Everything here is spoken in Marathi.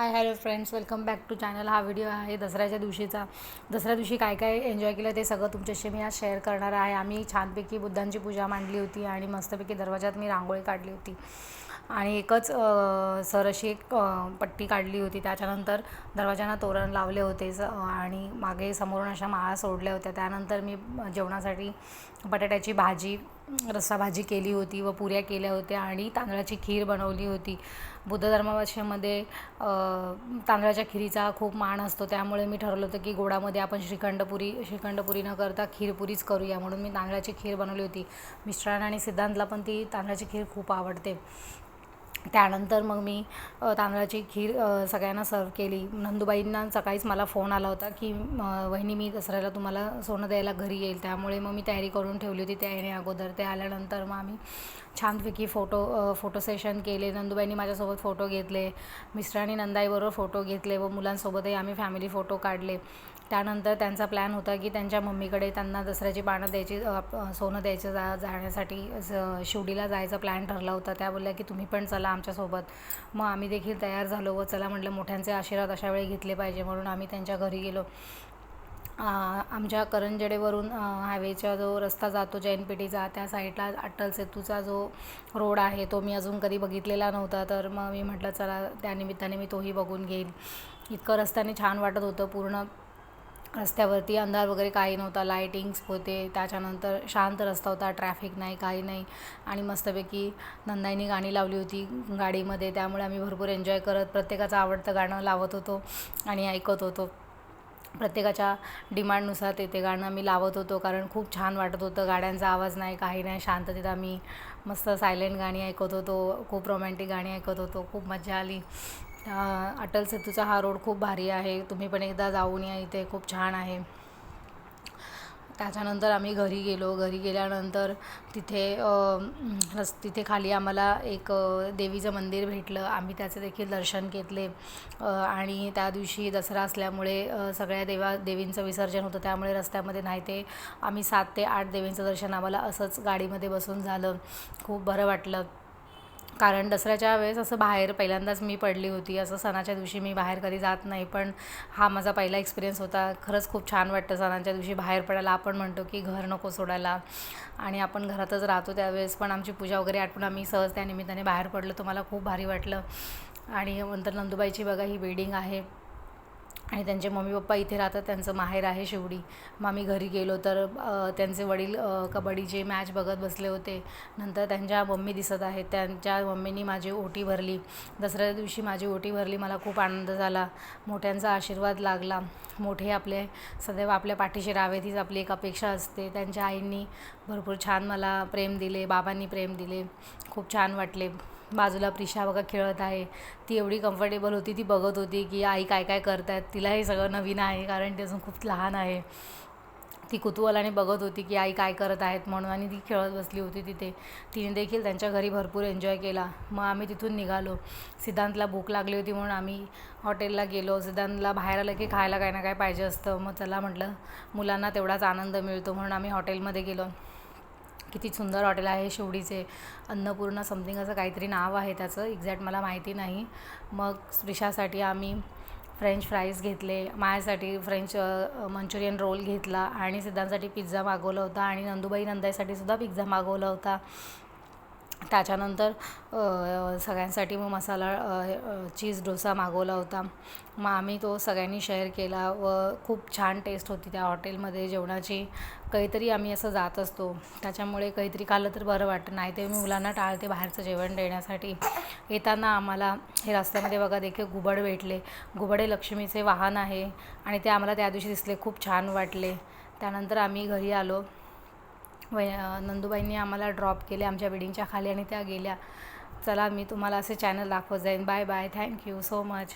Hi hello friends welcome back to channel हा व्हिडिओ आहे दसऱ्याच्या दिवशीचा. दसऱ्या दिवशी काय काय एन्जॉय केलं ते सगळं तुमच्याशी मी आज शेअर करणार आहे. आम्ही छानपैकी बुद्धांची पूजा मांडली होती आणि मस्तपैकी दरवाजात मी रांगोळी काढली होती. आणि एकच सर अशी एक पट्टी काढली होती. त्याच्यानंतर दरवाजांना तोरण लावले होते. स आणि मागे समोरून अशा माळा सोडल्या होत्या. त्यानंतर मी जेवणासाठी बटाट्याची भाजी रस्सा भाजी केली होती व पुऱ्या केल्या होत्या आणि तांदळाची खीर बनवली होती. बुद्ध धर्मभाषेमध्ये तांदळाच्या खिरीचा खूप मान असतो. त्यामुळे मी ठरवलं होतं की गोडामध्ये आपण श्रीखंडपुरी श्रीखंडपुरी न करता खीरपुरीच करूया. म्हणून मी तांदळाची खीर बनवली होती. मिस्टरांना आणि सिद्धांतला पण ती तांदळाची खीर खूप आवडते. त्यानंतर मग मी तांदळाची खीर सगळ्यांना सर्व केली. नंदुबाईंना सकाळीच मला फोन आला होता की वहिनी मी दसऱ्याला तुम्हाला सोनं द्यायला घरी येईल. त्यामुळे मग मी तयारी करून ठेवली होती त्या येणे अगोदर. ते आल्यानंतर मग आम्ही छानपैकी फोटो फोटो सेशन केले. नंदुबाईंनी माझ्यासोबत फोटो घेतले. मिस्टरांनी नंदाईबरोबर फोटो घेतले व मुलांसोबतही आम्ही फॅमिली फोटो काढले. त्यानंतर त्यांचा प्लॅन होता की त्यांच्या मम्मीकडे त्यांना दसऱ्याची पानं द्यायची सोनं द्यायचं जा जाण्यासाठी शिवडीला जायचा प्लॅन ठरला होता. त्या बोलल्या की तुम्ही पण चला आमच्यासोबत. मग आम्ही देखील तयार झालो व चला म्हटलं मोठ्यांचे आशीर्वाद अशा वेळी घेतले पाहिजे म्हणून आम्ही त्यांच्या घरी गेलो. आमच्या करंजडेवरून हायवेचा जो रस्ता जातो जैनपेठीचा त्या साईडला अटल सेतूचा जो रोड आहे तो मी अजून कधी बघितलेला नव्हता. तर मग मी म्हटलं चला त्यानिमित्ताने मी तोही बघून घेईन. इतकं रस्त्याने छान वाटत होतं पूर्ण रस्त्यावरती अंधार वगैरे काही नव्हता लाईटिंग्स होते. त्याच्यानंतर शांत रस्ता होता ट्रॅफिक नाही काही नाही. आणि मस्तपैकी नंदाईनी गाणी लावली होती गाडीमध्ये. त्यामुळे आम्ही भरपूर एन्जॉय करत प्रत्येकाचं आवडतं गाणं लावत होतो आणि ऐकत होतो. प्रत्येकाच्या डिमांडनुसार ते ते गाणं आम्ही लावत होतो कारण खूप छान वाटत होतं. गाड्यांचा आवाज नाही काही नाही. शांततेत आम्ही मस्त सायलेंट गाणी ऐकत होतो. खूप रोमॅन्टिक गाणी ऐकत होतो. खूप मजा आली. अटल सेतूचा हा रोड खूप भारी आहे. तुम्ही पण एकदा जाऊन या इथे खूप छान आहे. त्याच्यानंतर आम्ही घरी गेलो. घरी गेल्यानंतर तिथे रस तिथे खाली आम्हाला एक देवीचं मंदिर भेटलं. आम्ही त्याचं देखील दर्शन घेतले. आणि त्या दिवशी दसरा असल्यामुळे सगळ्या देवा देवींचं विसर्जन होतं. त्यामुळे रस्त्यामध्ये नाही ते आम्ही सात ते आठ देवींचं दर्शन आम्हाला असंच गाडीमध्ये बसून झालं. खूप बरं वाटलं. कारण दसऱ्याच्या वेळेस असं बाहेर पहिल्यांदाच मी पडली होती. असं सणाच्या दिवशी मी बाहेर कधी जात नाही पण हा माझा पहिला एक्सपिरियन्स होता. खरंच खूप छान वाटतं सणांच्या दिवशी बाहेर पडायला. आपण म्हणतो की घर नको सोडायला. आणि आपण घरातच राहतो त्यावेळेस पण आमची पूजा वगैरे आठवून आम्ही सहज त्या निमित्ताने बाहेर पडलो. तो मला खूप भारी वाटलं. आणि नंतर नंदुबाईची बघा ही बिल्डिंग आहे. आणि त्यांचे मम्मी पप्पा इथे राहतात त्यांचं माहेर आहे शिवडी मग आम्ही घरी गेलो तर त्यांचे वडील कबड्डीचे मॅच बघत बसले होते. नंतर त्यांच्या मम्मी दिसत आहेत. त्यांच्या मम्मीनी माझी ओटी भरली. दसऱ्या दिवशी माझी ओटी भरली. मला खूप आनंद झाला. मोठ्यांचा आशीर्वाद लागला. मोठे आपले सदैव आपल्या पाठीशी रावेत हीच आपली एक अपेक्षा असते. त्यांच्या आईंनी भरपूर छान मला प्रेम दिले बाबांनी प्रेम दिले. खूप छान वाटले. बाजूला प्रिशा बघा खेळत आहे. ती एवढी कम्फर्टेबल होती ती बघत होती की आई काय काय करतायत तिला हे सगळं नवीन आहे कारण ती अजून खूप लहान आहे. ती कुतूहलाने बघत होती की आई काय करत आहेत म्हणून आणि ती खेळत बसली होती तिथे. तिने देखील त्यांच्या घरी भरपूर एन्जॉय केला. मग आम्ही तिथून निघालो. सिद्धांतला भूक लागली होती म्हणून आम्ही हॉटेलला गेलो. सिद्धांतला बाहेर आलं की खायला काय ना काय पाहिजे असतं. मग चला म्हटलं मुलांना तेवढाच आनंद मिळतो म्हणून आम्ही हॉटेलमध्ये गेलो. किती सुंदर हॉटेल आहे शेवडीचे अन्नपूर्णा समथिंग असं काहीतरी नाव आहे त्याचं. एक्झॅक्ट मला माहिती नाही. मग रिशासाठी आम्ही फ्रेंच फ्राईज घेतले. माझ्यासाठी फ्रेंच मंचुरियन रोल घेतला आणि सिद्धांसाठी पिझ्झा मागवला होता आणि नंदुबाई नंदाईसाठी सुद्धा पिझ्झा मागवला होता. त्याच्यानंतर सगळ्यांसाठी मग मसाला चीज डोसा मागवला होता. मग आम्ही तो सगळ्यांनी शेअर केला व खूप छान टेस्ट होती त्या हॉटेलमध्ये. जेवणाची काहीतरी आम्ही असं जात असतो. त्याच्यामुळे काहीतरी खाल्लं तर बरं वाटतं. नाही ते मी मुलांना टाळते बाहेरचं जेवण देण्यासाठी. येताना आम्हाला हे रस्त्यामध्ये बघा देखील घुबड भेटले. घुबड हे लक्ष्मीचे वाहन आहे आणि ते आम्हाला त्या दिवशी दिसले. खूप छान वाटले. त्यानंतर आम्ही घरी आलो. वै नंदुबाईंनी आम्हाला ड्रॉप केले आमच्या बिल्डिंगच्या खाली आणि त्या गेल्या. चला मी तुम्हाला असे चॅनल दाखवत जाईन. Bye bye thank you so much